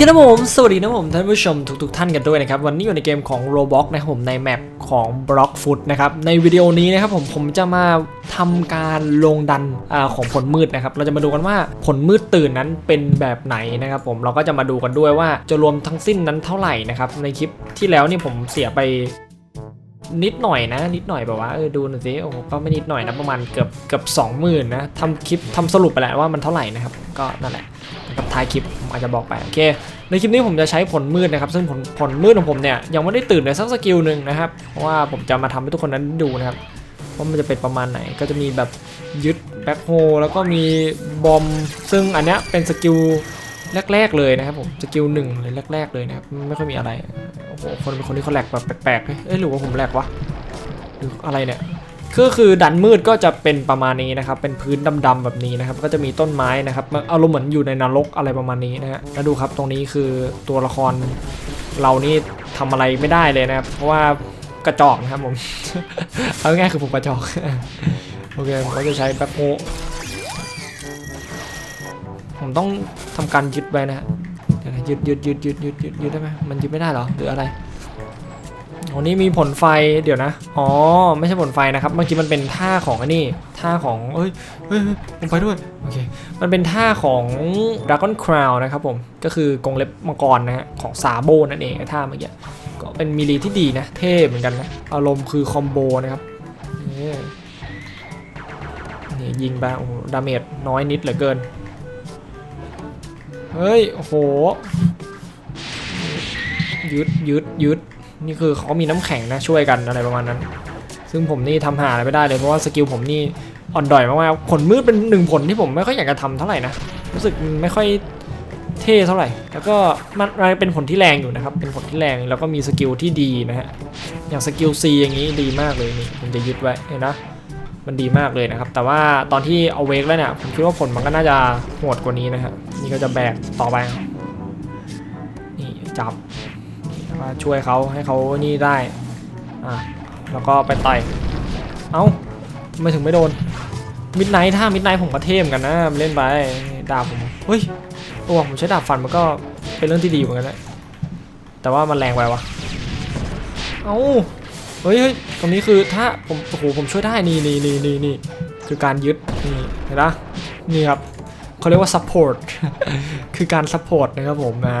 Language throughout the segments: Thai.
เคนะผมสวัสดีนะผมท่านผู้ชมทุกๆท่านกันด้วยนะครับ วันนี้อยู่ในเกมของ Roblox นะครับผมในแมปของ Blockfoot นะครับในวิดีโอนี้นะครับผมผมจะมาทำการลงดันอของผลมืดนะครับ เราจะมาดูกันว่าผลมืดตื่นนั้นเป็นแบบไหนนะครับผมเราก็จะมาดูกันด้วยว่าจะรวมทั้งสิ้นนั้นเท่าไหร่นะครับในคลิปที่แล้วนี่ผมเสียไป นิดหน่อยนะ นิดหน่อยแบบว่าเออดูหน่อยสิโอ้ก็ไม่นิดหน่อยนะประมาณเกือบเกือบสองหมื่นนะทำคลิปทำสรุปไปแล้วว่ามันเท่าไหร่นะครับ ก็นั่นแหละกับท้ายคลิปผมอาจจะบอกไปโอเคในคลิปนี้ผมจะใช้ผลมืดนะครับ ซึ่งผลผลมืดของผมเนี่ยยังไม่ได้ตื่นเลยสักสกิลหนึ่งนะครับเพราะว่าผมจะมาทำให้ทุกคนนั้นดูนะครับว่ามันจะเป็นประมาณไหนก็จะมีแบบยึดแบ็คโฮแล้วก็มีบอมซึ่งอันเนี้ยเป็นสกิล แรกๆเลยนะครับผมสกิลหนึ่งเลยแรกๆเลยนะครับไม่ค่อยมีอะไรโอ้โหคนเป็นคนที่เขาแหลกแบบแปลกๆเฮ้ยเอ้ยหรือว่าผมแหลกวะหรืออะไรเนี่ยก็คือดันมืดก็จะเป็นประมาณนี้นะครับ เป็นพื้นดำๆแบบนี้นะครับ ก็จะมีต้นไม้นะครับอารมณ์เหมือนอยู่ในนรกอะไรประมาณนี้นะฮะแล้วดูครับตรงนี้คือตัวละครเรานี่ทำอะไรไม่ได้เลยนะครับ เพราะว่ากระจอกนะครับผม เอาง่ายคือผมกระจอก โอเคผมก็จะใช้แบ็คโฮ ผมต้องทำการยึดไว้นะฮะเดี๋ยวนะยึดยึดยึดยึดยึดยึดยึดได้ไหมมันยึดไม่ได้หรอหรืออะไรโอ้นี่มีผลไฟเดี๋ยวนะ อ๋อ ไม่ใช่ผลไฟนะครับ เมื่อกี้มันเป็นท่าของอันนี้ ท่าของเอ้ยเฮ้ยผมไปด้วย โอเค มันเป็นท่าของ Dragon Crown นะครับผม ก็คือกรงเล็บมังกรนะฮะ ของซาโบนั่นเองท่าเมื่อกี้ ก็เป็นมีลีที่ดีนะ เท่เหมือนกันนะ อารมณ์คือคอมโบนะครับนี่นี่ยิงไปโอ้ดาเมจน้อยนิดเหลือเกิน เฮ้ย โอ้โห ยึดยึดยึดนี่คือเขามีน้ำแข็งนะช่วยกันอะไรประมาณนั้น ซึ่งผมนี่ทำหาอะไรไม่ได้เลยเพราะว่าสกิลผมนี่อ่อนดอยมากๆผลมืดเป็นหนึ่งผลที่ผมไม่ค่อยอยากจะทำเท่าไหร่นะ รู้สึกไม่ค่อยเท่เท่าไหร่ แล้วก็มันมันเป็นผลที่แรงอยู่นะครับ เป็นผลที่แรงแล้วก็มีสกิลที่ดีนะฮะ อย่างสกิล C อย่างนี้ดีมากเลยนี่ผมจะยึดไว้เห็นนะ มันดีมากเลยนะครับ แต่ว่าตอนที่เอาเวกแล้วเนี่ยผมคิดว่าผลมันก็น่าจะโหดกว่านี้นะฮะนี่ก็จะแบกต่อไป นี่จับมาช่วยเขาให้เขานี่ได้อะแล้วก็ไปต่อยเอ้าไม่ถึงไม่โดนมิดไนท์ถ้ามิดไนท์ผมก็เทมกันนะเล่นไปดาบผมเฮ้ยตัวผมใช้ดาบฟันมันก็เป็นเรื่องที่ดีเหมือนกันนะแต่ว่ามันแรงไปวะเอ้า เฮ้ยเฮ้ยตรงนี้คือถ้าผมโอ้โหผมช่วยได้นี่นี่นี่นี่นี่คือการยึดนี่เห็นปะนี่ครับเขาเรียกว่า support คือการ support นะครับผมอ่า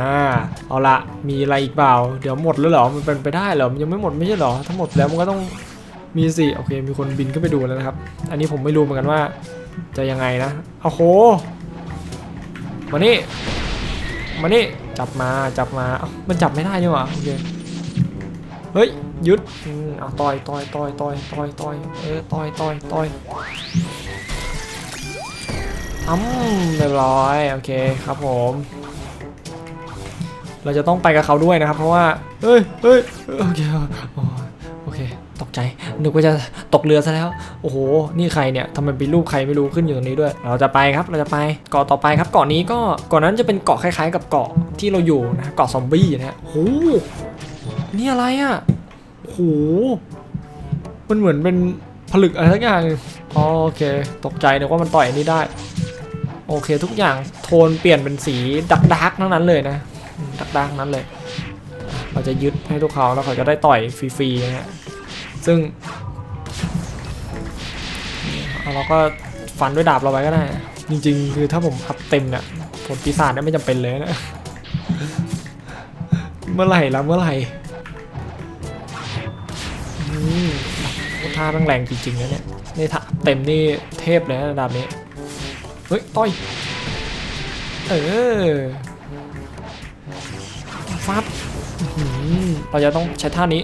เอาละมีอะไรอีกเปล่า เดี๋ยวหมดแล้วเหรอ มันเป็นไปได้เหรอ มันยังไม่หมดไม่ใช่เหรอ ถ้าหมดแล้วมันก็ต้องมีสิ โอเค มีคนบินขึ้นไปดูแล้วนะครับ อันนี้ผมไม่รู้เหมือนกันว่า จะยังไงนะโอ้โห มานี่ มานี่ จับมา จับมาเอ้ามันจับไม่ได้นี่หว่า โอเค เฮ้ย ยึดอืมเอาต่อยต่อยต่อยต่อยต่อยต่อยเออต่อยต่อยต่อยอืมเรียบร้อยโอเคครับผม เราจะต้องไปกับเขาด้วยนะครับ เพราะว่าเฮ้ยเฮ้ยโอเคโอเคตกใจนึกว่าจะตกเรือซะแล้ว โอ้โห นี่ใครเนี่ยทำไมเป็นรูปใครไม่รู้ขึ้นอยู่ตรงนี้ด้วย เราจะไปครับ เราจะไปเกาะต่อไปครับ เกาะนี้ก็เกาะนั้นจะเป็นเกาะคล้าย ๆ กับเกาะที่เราอยู่นะ เกาะซอมบี้นะฮะโอ้โห นี่อะไรอะ โห มันเหมือนเป็นผลึกอะไรสักอย่างโอเค ตกใจนึกว่ามันต่อยอันนี้ได้ โอเคทุกอย่างโทนเปลี่ยนเป็นสีดักดักทั้งนั้นเลยนะ ดักดักนั้นเลย เราจะยึดให้ทุกเขาแล้วเขาจะได้ต่อยฟรีๆนะฮะ ซึ่งเเราก็ฟันด้วยดาบเราไว้ก็ได้ จริงๆ คือถ้าผมอัพเต็มเนี่ยผลปีศาจเนี่ยไม่จำเป็นเลยนะ เมื่อไหร่ล้วเมื่อไหร่าแม่งแรงจริงๆนะเนี่ยนี่ถ้าเต็มนี่เทพเลยนะระดับนี้ เฮ้ย ต่อย เออฟับอื้อหือเราจะต้องใช้ท่านี้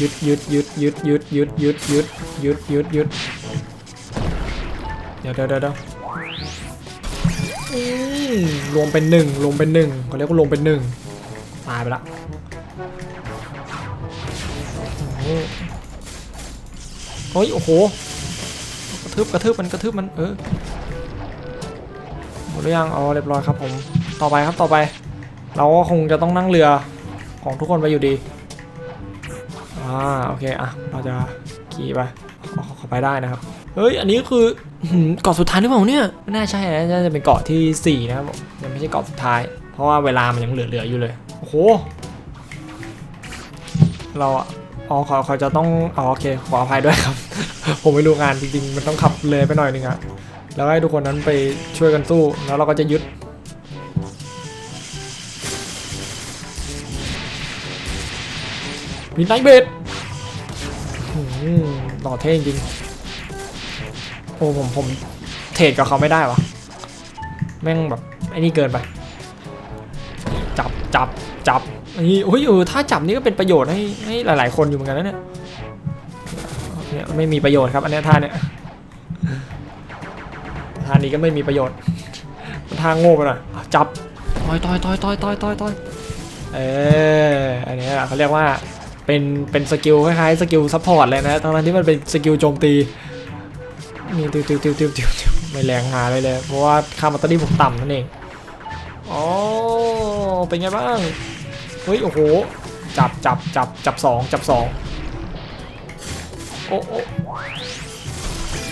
ยึดยึดยึดยึดยึดยึดยึดยึดยึดยึดยึดเดี๋ยวเดี๋ยวเดี๋ยวรวมเป็นหนึ่งรวมเป็นหนึ่งเขาเรียกว่ารวมเป็นหนึ่งตายไปละ เฮ้ยโอ้โหกระทืบกระทืบมันกระทืบมันเออหมดหรือยังอ๋อเรียบร้อยครับผมต่อไปครับต่อไป เราก็คงจะต้องนั่งเรือของทุกคนไปอยู่ดีอ่าโอเคอะเราจะขี่ไปขอขอไปได้นะครับเฮ้ยอันนี้คือเกาะสุดท้ายหรือเปล่าเนี่ยไม่น่าใช่นะน่าจะเป็นเกาะที่สี่นะครับยังไม่ใช่เกาะสุดท้าย เพราะว่าเวลามันยังเหลือๆอยู่เลยโอ้โหเราอะ อ๋อเขาเขาจะต้องอ๋อโอเคขออภัยด้วยครับ ผมไม่รู้งานจริงๆ มันต้องขับเลยไปหน่อยนึงอะแล้วให้ทุกคนนั้นไปช่วยกันสู้ แล้วเราก็จะยึดมีไนเบดหล่อเท่จริง โอ้ผมผมเทรดกับเขาไม่ได้วะแม่งแบบไอ้นี่เกินไป จับจับจับ นี่โอ้ยเออถ้าจับนี่ก็เป็นประโยชน์ให้ให้หลาย ๆ คนอยู่เหมือนกันนะเนี่ยเนี่ยไม่มีประโยชน์ครับอันเนี้ยท่าเนี่ยท่านี้ก็ไม่มีประโยชน์ท่าโง่ไปหน่อยอะจับต่อยต่อยต่อยต่อยต่อยต่อยต่อยเอออันเนี้ยเขาเรียกว่าเป็นเป็นสกิลคล้ายๆสกิลซัพพอร์ตเลยนะทั้งๆที่มันเป็นสกิลโจมตีนี่ติวติวติวติวติวติวไม่แรงหาเลยเลยเพราะว่าค่ามัตเตอรี่ผมต่ำนั่นเองอ๋อเป็นไงบ้าง เฮ้ย โอ้โห จับจับจับจับสองจับสองโอ้โอ้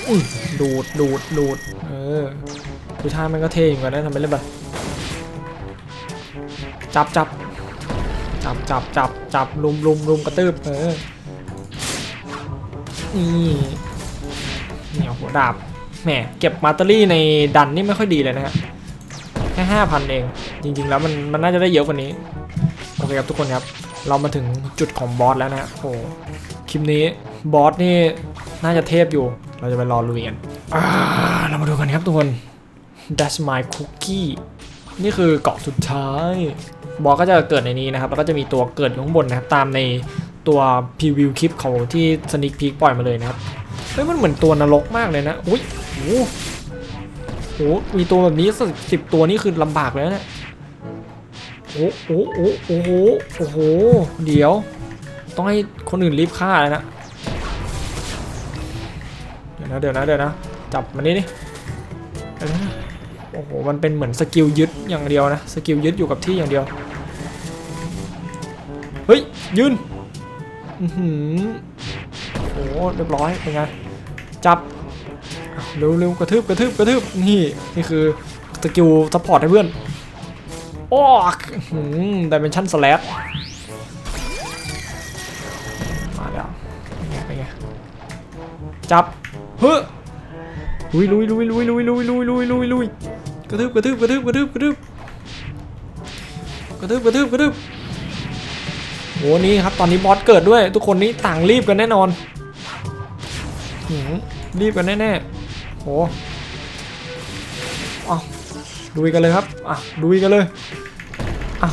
อุ้ยดูดดูดดูดเออดูท่ามันก็เท่เหมือนกันนะทำไปเล่นไปจับจับจับจับจับจับลุมลุมลุมกระตืบเออนี่เหนียวหัวดาบแหมเก็บมาตเตอรี่ในดันนี่ไม่ค่อยดีเลยนะฮะแค่ห้าพันเอง จริง ๆ แล้วมันมันน่าจะได้เยอะกว่านี้ โอเครับทุกคนครับ เรามาถึงจุดของบอสแล้วนะฮะโอ้คลิปนี้บอสนี่น่าจะเทพอยู่ เราจะไปรอลุยกันเรามาดูกันครับทุกคน That's my cookie นี่คือเกาะสุดท้าย บอสก็จะเกิดในนี้นะครับ แล้วก็จะมีตัวเกิดข้างบนนะครับ ตามในตัวพรีวิวคลิปเขาที่สนิ k พี k ปล่อยมาเลยนะครับ เฮ้ยมันเหมือนตัวนรกมากเลยนะ อุ้ยโอ้โหโหมีตัวแบบนี้สิบตัวนี่คือลำบากเลยนะเนี่ย โอ้โหโอ้โหโอ้โหโอ้โหเดี๋ยว ต้องให้คนอื่นรีบฆ่าเลยนะเดี๋ยวนะเดี๋ยวนะเดี๋ยวนะจับมันนี่ดิเดี๋ยวนะโอ้โหมันเป็นเหมือนสกิลยึดอย่างเดียวนะสกิลยึดอยู่กับที่อย่างเดียวเฮ้ยยืนอือหือโอ้โหเรียบร้อยเป็นไงจับเร็วเร็วกระทืบกระทืบกระทืบนี่นี่คือสกิลซัพพอร์ตให้เพื่อน โอ้ดิเมนชั่นสแลชมาแล้วเป็นไงเป็นไงจับเฮ้ยลุยลุยลุยลุยลุยลุยลุยลุยลุยลุยกระทืบกระทืบกระทืบกระทืบกระทืบกระทืบกระทืบกระทืบโหนี่ครับตอนนี้บอสเกิดด้วย ทุกคนนี้ต่างรีบกันแน่นอนรีบกันแน่ๆโอ้ ดุยกันเลยครับ อะดุยกันเลย อะ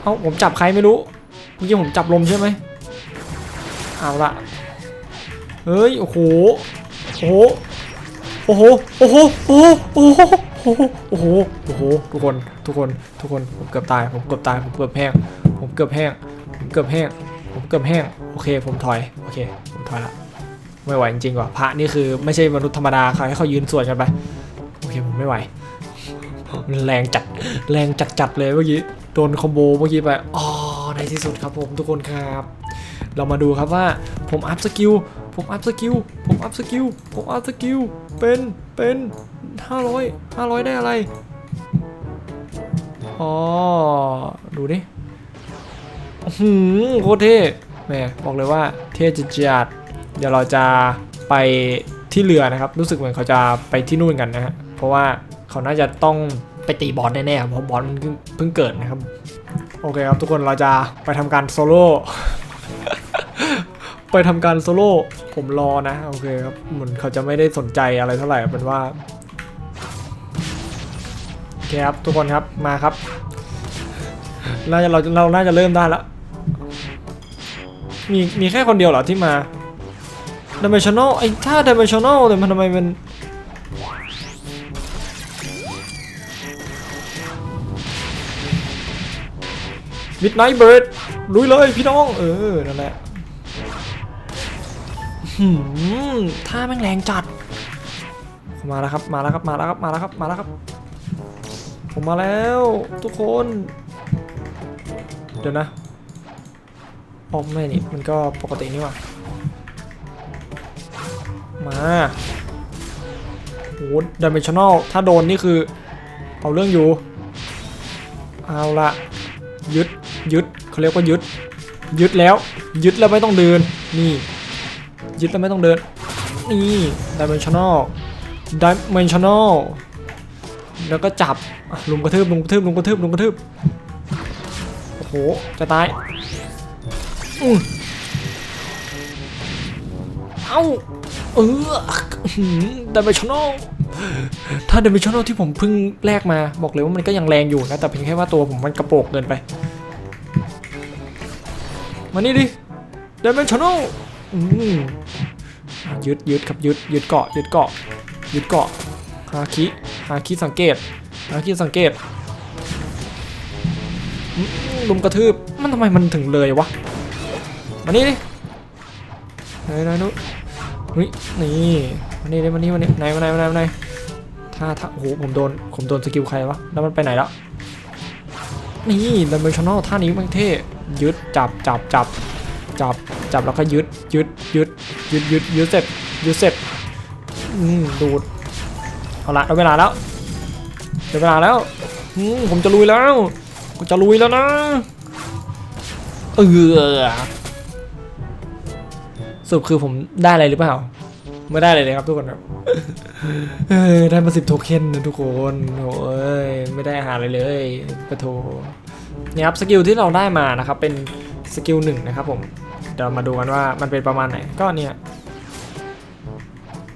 เอาผมจับใครไม่รู้ เมื่อกี้ผมจับลมใช่ไหมเอาละเฮ้ย โอ้โห โอ้โห โอ้โห โอ้โห โอ้โห โอ้โห โอ้โห โอ้โห ทุกคน ทุกคน ทุกคน ผมเกือบตาย ผมเกือบตาย ผมเกือบแห้ง ผมเกือบแห้ง ผมเกือบแห้ง ผมเกือบแห้ง โอเค ผมถอย โอเค ผมถอยละไม่ไหวจริงๆว่ะ พระนี่คือไม่ใช่มนุษย์ธรรมดาเขาให้เขายืนสวดกันไป โอเค ผมไม่ไหว แรงจัดแรงจัดๆเลยเมื่อกี้โดนคอมโบเมื่อกี้ไปอ๋อในที่สุดครับผมทุกคนครับ เรามาดูครับว่าผมอัพสกิลผมอัพสกิลผมอัพสกิลผมอัพสกิลเป็นเป็น500 500 ได้อะไรอ๋อดูดิหือโคตรเท่แหมบอกเลยว่าเท่จัดๆเดี๋ยวเราจะไปที่เรือนะครับ รู้สึกเหมือนเขาจะไปที่นู่นกันนะฮะเพราะว่าเขาน่าจะต้อง ไปตีบอสแน่ๆเพราะบอสมันเพิ่งเกิดนะครับ โอเคครับทุกคนเราจะไปทำการโซโล่ไปทำการโซโล่ผมรอนะโอเคครับเหมือนเขาจะไม่ได้สนใจอะไรเท่าไหร่เป็นว่าโอเคครับทุกคนครับมาครับน่าจะเราเราน่าจะเริ่มได้แล้วมีมีแค่คนเดียวเหรอที่มา dimensional ไอ้ถ้า dimensional แต่มันทำไมมัน Midnight Bird ลุยเลยพี่น้อง เออ นั่นแหละหืมท่าแม่งแรงจัด มาแล้วครับ มาแล้วครับ มาแล้วครับ มาแล้วครับ มาแล้วครับ ผมมาแล้วทุกคน เดี๋ยวนะออไม่นี่มันก็ปกตินี่หว่ามาโหดิเมนชันแนลถ้าโดนนี่คือ เอาเรื่องอยู่ เอาละ ยึดยึดเขาเรียกว่ายึด ยึดแล้ว ยึดแล้วไม่ต้องเดิน นี่ ยึดแล้วไม่ต้องเดิน นี่ dimensional dimensional แล้วก็จับลุมกระทืบลุมกระทืบลุมกระทืบลุมกระทืบโอ้โหจะตายอืเอ้าเออดิเมชันแนล ถ้าเดิเมชันนที่ผมเพิ่งแลกมาบอกเลยว่ามันก็ยังแรงอยู่นะ แต่เพียงแค่ว่าตัวผมมันกระโปกเกินไป มานี่ดิเดิเมชันนลอืมอะยึดยึดครับยึดยึดเกาะยึดเกาะยึดเกาะฮาคิฮาคิสังเกตฮาคิสังเกตลุมกระทืบมันทำไมมันถึงเลยวะมานี่ดิไหนไหนนู้นเฮ้ยนี่มานี่ดิมานี่มานี่ไหนมาไหนมาไหนมาไหน ถ้าถ้าโอ้โหผมโดนผมโดนสกิลใครวะแล้วมันไปไหนแล้วนี่ดัมเบลชนอลท่านี้มันเท่ยึดจับจับจับจับจับแล้วก็ยึดยึดยึดยึดยึดยึดเสร็จยึดเสร็จอืมดูดเอาละได้เวลาแล้วได้เวลาแล้วอืมผมจะลุยแล้วกูจะลุยแล้วนะเออสรุปคือผมได้อะไรหรือเปล่า ไม่ได้เลยเลยครับทุกคนครับเออได้มาสิบโทเค็นนะทุกคนโอ้ยไม่ได้อาหารอะไรเลยปะโทเนี่ยครับสกิลที่เราได้มานะครับเป็นสกิลหนึ่งนะครับผมเดี๋ยวมาดูกันว่ามันเป็นประมาณไหนก็เนี่ย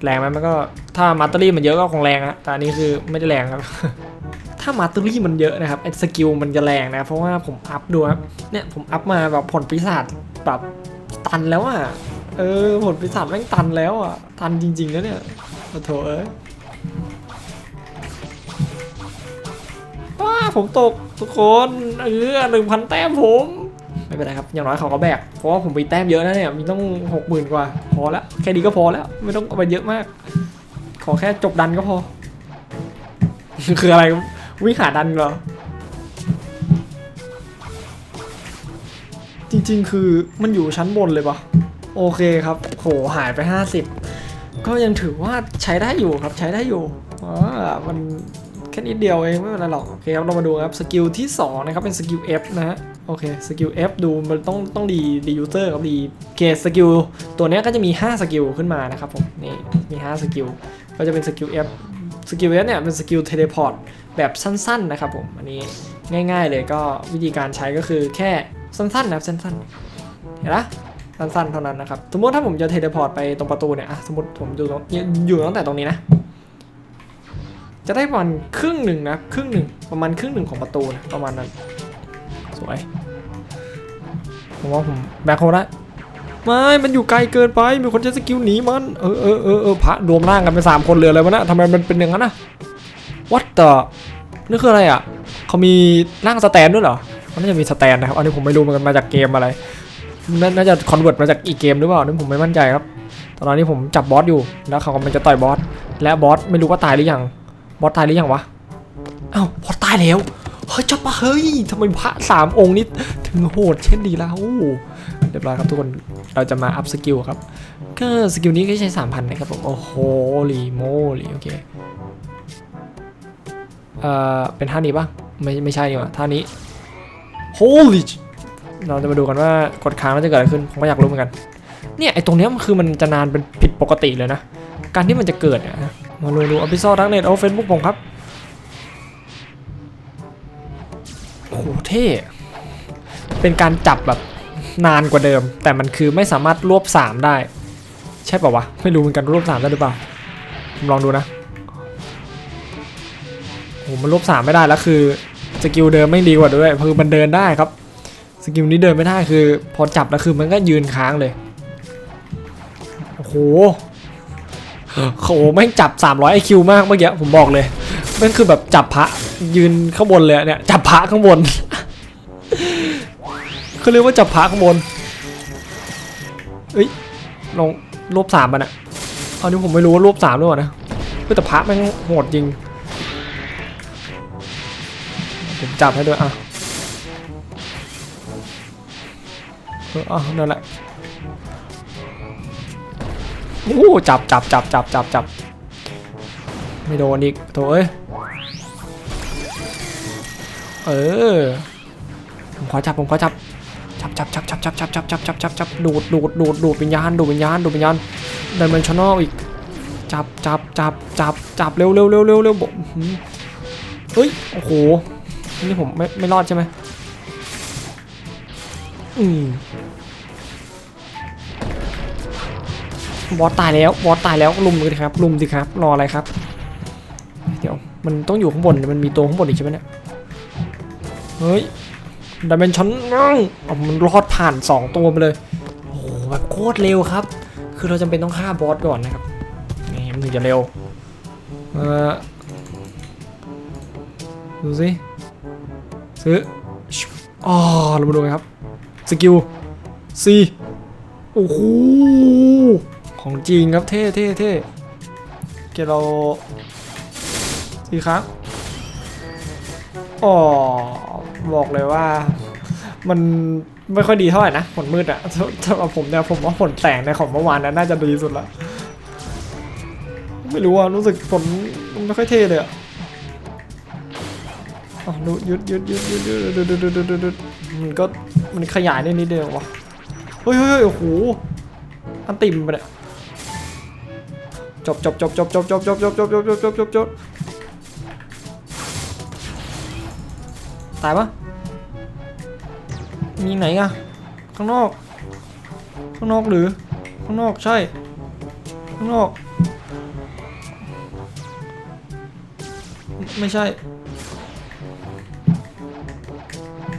แรงไหมมันก็ถ้ามาตเตอรี่มันเยอะก็คงแรงนะแต่อันนี้คือไม่ได้แรงครับ ถ้ามาตเตอรี่มันเยอะนะครับไอ้สกิลมันจะแรงนะเพราะว่าผมอัพดูครับเนี่ยผมอัพมาแบบผลปีศาจแบบตันแล้วอะ เออผลปีศาจแม่งตันแล้วอะ ตันจริงๆนะเนี่ยโอ้โถเอ้ยว้าผมตกทุกคนเออหนึ่งพันแต้มผม ไม่เป็นไรครับ อย่างน้อยเขาก็แบก เพราะว่าผมไปแต้มเยอะนะเนี่ย มีต้องหกหมื่นกว่า พอแล้วแค่นี้ก็พอแล้ว ไม่ต้องเอาไปเยอะมาก ขอแค่จบดันก็พอ คืออะไรวิ่งหาดันเหรอจริงๆ คือมันอยู่ชั้นบนเลยปะ โอเคครับ โหหายไป 50 ก็ยังถือว่าใช้ได้อยู่ครับใช้ได้อยู่อ่ามันแค่นิดเดียวเองไม่เป็นไรหรอกโอเคครับเรามาดูครับสกิลที่2นะครับเป็นสกิล F นะฮะโอเคสกิล F ดูมันต้องต้องดีดียูเซอร์ครับดีโอเคสกิลตัวนี้ก็จะมี 5 สกิลขึ้นมานะครับผมนี่มี 5 สกิลก็จะเป็นสกิล F สกิล F เนี่ยเป็นสกิลเทเลพอร์ตแบบสั้นๆนะครับผมอันนี้ง่ายๆเลยก็วิธีการใช้ก็คือแค่สั้นๆนะครับสั้นๆเห็นปะ สั้นๆเท่านั้นนะครับ สมมติถ้าผมจะเทเลพอร์ตไปตรงประตูเนี่ยสมมติผมอยู่ตรงอยู่ตั้งแต่ตรงนี้นะ จะได้ประมาณครึ่งหนึ่งนะครึ่งหนึ่งประมาณครึ่งหนึ่งของประตูนะประมาณนั้น สวย ผมว่าผมแบ็คโฮได้ไม่ มันอยู่ไกลเกินไป มีคนใช้สกิลหนีมัน เออเออเออเออพระรวมร่างกันเป็นสามคนเลยอะไรวะนะทำไมมันเป็นอย่างนั้นนะ What the นี่คืออะไรอะ เขามีร่างสแตนด้วยเหรอ มันน่าจะมีสแตนนะครับ อันนี้ผมไม่รู้เหมือนกันมาจากเกมอะไร น,น่าจะคอนเวิร์ตมาจากอีกเกมหรือเปล่านี่ผมไม่มั่นใจครับ ตอนนี้ผมจับบอสอยู่ แล้วเขากำลังจะต่อยบอส และบอสไม่รู้ว่าตายหรือยัง บอสตายหรือยังวะอ้าวบอสตายแล้ว เฮ้ยจับปะเฮ้ยทำไมพระสามองค์นี้ถึงโหดเช่นดีแล้วเรียบร้อยครับทุกคน เราจะมาอัพสกิลครับ ก็สกิลนี้ก็ใช้สามพันนะครับผม โอ้โหลีโมลีโอเค เอ่อ เป็นท่านี้ปะไม่ไม่ใช่ดีกว่าท่านี้ holy เราจะมาดูกันว่ากดค้างแล้วจะเกิดอะไรขึ้นผมก็อยากรู้เหมือนกัน เนี่ยไอตรงเนี้ยมันคือมันจะนานเป็นผิดปกติเลยนะ การที่มันจะเกิดเนี่ยนะมาดูดูอพิซอดักเน็ตเอาเฟซบุ๊กผมครับโอ้โหเท่เป็นการจับแบบนานกว่าเดิม แต่มันคือไม่สามารถรวบสามได้ ใช่ป่าวะ ไม่รู้เหมือนกันรวบสามได้หรือเปล่าผมลองดูนะโอ้โหมันลบสามไม่ได้แล้วคือสกิลเดิมไม่ดีกว่าด้วยคือมันเดินได้ครับ สกิลนี้เดินไม่ได้คือ พอจับแล้วคือมันก็ยืนค้างเลย โอ้โหโอ้โหแม่งจับ 300 IQ มากเมื่อกี้ผมบอกเลยแม่งคือแบบจับพระยืนข้างบนเลยเนี่ยจับพระข้างบนเขาเรียกว่าจับพระข้างบนเอ้ยลงลบสามมันอะอันนี้ผมไม่รู้ว่าลบสามด้วยวะนะเฮ้ยแต่พระแม่งโหดจริงผมจับให้ด้วยอะ อออะนั่นแหละโอ้จับจับจับจับจับจับไม่โดนอีกโถเอ้ยเออผมขอจับผมขอจับจับจับจับจับจับจับจับจับจับจับจับดูดดูดดูดดูดวิญญาณดูดวิญญาณดูดวิญญาณดินมันชนอลอีกจับจับจับจับจับเร็วเร็วเร็วเร็วเร็วบอกอื้อหือเฮ้ยโอ้โหนี่ผมไม่ไม่รอดใช่ไหมอืม บอสตายแล้วบอสตายแล้วลุมเลยครับลุมสิครับรออะไรครับ เดี๋ยวมันต้องอยู่ข้างบนมันมีตัวข้างบนอีกใช่ไหมเนี่ยเฮ้ยดิเมนชันเอามันรอดผ่าน 2 ตัวไปเลยโอ้โหแบบโคตรเร็วครับ คือเราจำเป็นต้องฆ่าบอสก่อนนะครับนี่มันถึงจะเร็วเออดูสิซื้ออ๋อเรามาดูกันครับสกิลซีโอ้โห ของจริงครับเท่เท่เท่เกเราสี่ครั้งอ๋อบอกเลยว่า มันไม่ค่อยดีเท่าไหร่นะผลมืดอะสำหรับผมเนี่ยผมว่าผลแสงในของเมื่อวานนั้นน่าจะดีสุดละไม่รู้อะรู้สึกผลมันไม่ค่อยเท่เลยอะอ๋อยุดยุดยุดยุดยุดยุดยุดยุดยุดยุดมันก็มันขยายได้นิดเดียววะเฮ้ยเฮ้ยเฮ้ยโอ้โหอันติมไปเนี่ย จบจบจบจบจบจบจบจบจบจบจบจบจบจบตายปะมีไหนอะข้างนอก ข้างนอกหรือ ข้างนอกใช่ ข้างนอก ไม่ใช่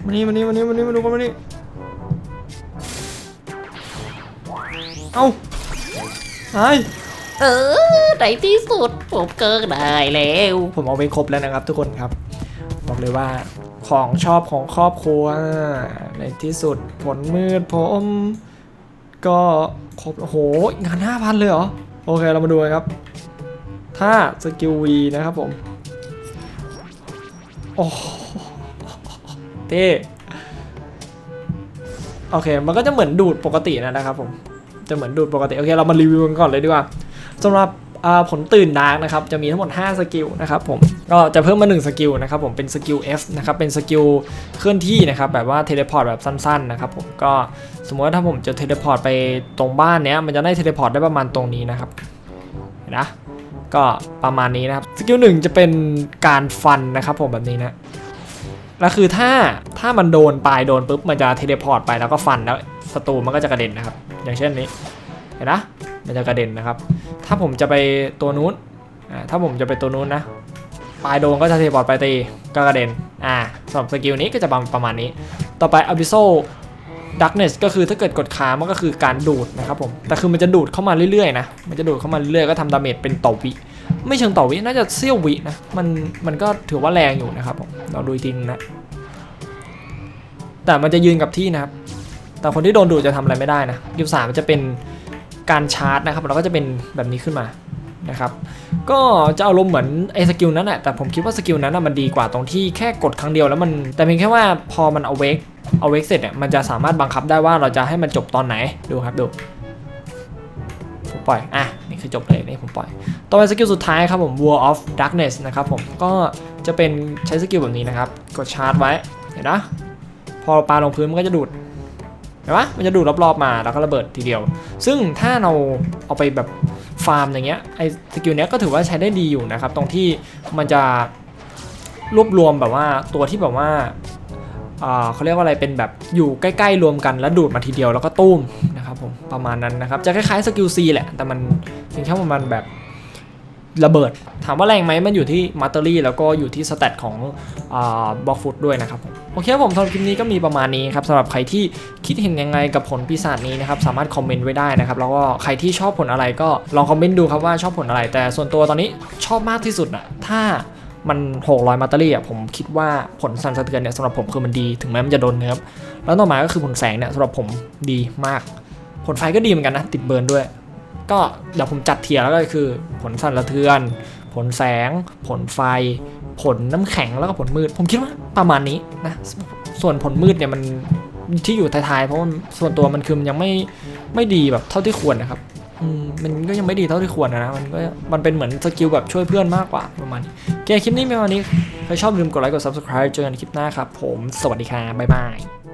มานี่มานี่มานี่มานี่มาดูกันมานี่เอ้าไอ้ เออในที่สุดผมเกิดได้แล้ว ผมเอาไปครบแล้วนะครับทุกคนครับ บอกเลยว่าของชอบของครอบครัว ในที่สุดผลมืดผมก็ครบโอ้โหงานห้าพันเลยเหรอ โอเคเรามาดูกันครับ ถ้าสกิลวีนะครับผม โอ้เท่โอเค มันก็จะเหมือนดูดปกตินะครับผม จะเหมือนดูดปกติ โอเค เรามารีวิวกันก่อนเลยดีกว่า สำหรับผลตื่นดาร์กนะครับจะมีทั้งหมด 5 สกิลนะครับผมก็จะเพิ่มมา 1 สกิลนะครับผมเป็นสกิล F นะครับเป็นสกิลเคลื่อนที่นะครับแบบว่าเทเลพอร์ตแบบสั้นๆนะครับผมก็สมมติว่าถ้าผมจะเทเลพอร์ตไปตรงบ้านเนี้ยมันจะได้เทเลพอร์ตได้ประมาณตรงนี้นะครับเห็นนะก็ประมาณนี้นะครับสกิลหนึ่งจะเป็นการฟันนะครับผมแบบนี้นะแล้วคือถ้าถ้ามันโดนปลายโดนปุ๊บมันจะเทเลพอร์ตไปแล้วก็ฟันแล้วศัตรูมันก็จะกระเด็นนะครับอย่างเช่นนี้เห็นนะ มันจะกระเด็นนะครับ ถ้าผมจะไปตัวนู้นถ้าผมจะไปตัวนู้นนะปลายโดนก็จะเทเลพอร์ตไปตีก็กระเด็นอ่าสำหรับสกิลนี้ก็จะประมาณนี้ ต่อไป Abyssal Darkness ก็คือถ้าเกิดกดค้ามันก็คือการดูดนะครับผมแต่คือมันจะดูดเข้ามาเรื่อยๆนะมันจะดูดเข้ามาเรื่อยๆก็ทำดาเมจเป็นต่อวิไม่เชิงต่อวิน่าจะเซี่ยววินะมันมันก็ถือว่าแรงอยู่นะครับผมเราดูอีกทีนึงนะ แต่มันจะยืนกับที่นะครับ แต่คนที่โดนดูดจะทำอะไรไม่ได้นะกิลสามจะเป็น การชาร์จนะครับแล้วก็จะเป็นแบบนี้ขึ้นมานะครับก็จะอารมณ์เหมือนไอ้สกิลนั้นแหละแต่ผมคิดว่าสกิลนั้นมันดีกว่าตรงที่แค่กดครั้งเดียวแล้วมันแต่เพียงแค่ว่าพอมันเอาเวกเอาเวกเสร็จเนี่ยมันจะสามารถบังคับได้ว่าเราจะให้มันจบตอนไหนดูครับดูผมปล่อยอะนี่คือจบเลยนี่ผมปล่อย ต่อไปสกิลสุดท้ายครับผม War of Darkness นะครับผมก็จะเป็นใช้สกิลแบบนี้นะครับ กดชาร์จไว้เห็นนะพอปาลงพื้นมันก็จะดูด เห็นปะมันจะดูดรอบๆมาแล้วก็ระเบิดทีเดียว ซึ่งถ้าเราเอาไปแบบฟาร์มอย่างเงี้ยไอ้สกิลเนี้ยก็ถือว่าใช้ได้ดีอยู่นะครับ ตรงที่มันจะรวบรวมแบบว่าตัวที่แบบว่าเขาเรียกว่าอะไรเป็นแบบอยู่ใกล้ๆรวมกันแล้วดูดมาทีเดียวแล้วก็ตุ้มนะครับผมประมาณนั้นนะครับ จะคล้ายๆสกิล C แหละ แต่มันเพียงแค่มันแบบ ระเบิด ถามว่าแรงไหมมันอยู่ที่มัตเตอรี่แล้วก็อยู่ที่สเตตของบล็อกฟุตด้วยนะครับโอเคผมสำหรับคลิปนี้ก็มีประมาณนี้ครับสำหรับใครที่คิดเห็นยังไงกับผลปีศาจนี้นะครับสามารถคอมเมนต์ไว้ได้นะครับแล้วก็ใครที่ชอบผลอะไรก็ลองคอมเมนต์ดูครับว่าชอบผลอะไร แต่ส่วนตัวตอนนี้ชอบมากที่สุดอะถ้ามัน 600 มัตเตอรี่อะผมคิดว่าผลสั่นสะเทือนเนี่ยสำหรับผมคือมันดีถึงแม้มันจะโดนเนื้อแล้วต่อมาก็คือผลแสงเนี่ยสำหรับผมดีมาก ผลไฟก็ดีเหมือนกันนะ ติดเบิร์นด้วย ก็เดี๋ยวผมจัดเทียร์แล้วก็คือ ผลสั่นสะเทือน ผลแสง ผลไฟ ผลน้ำแข็งแล้วก็ผลมืด ผมคิดว่าประมาณนี้นะส่วนผลมืดเนี่ยมันที่อยู่ท้ายๆเพราะว่าส่วนตัวมันคือมันยังไม่ไม่ดีแบบเท่าที่ควรนะครับมันก็ยังไม่ดีเท่าที่ควรนะ มันก็มันเป็นเหมือนสกิลแบบช่วยเพื่อนมากกว่าประมาณนี้โอเคคลิปนี้ประมาณนี้ ใครชอบอย่าลืมกดไลค์กด subscribe เจอกันในคลิปหน้าครับผม สวัสดีครับบ๊ายบาย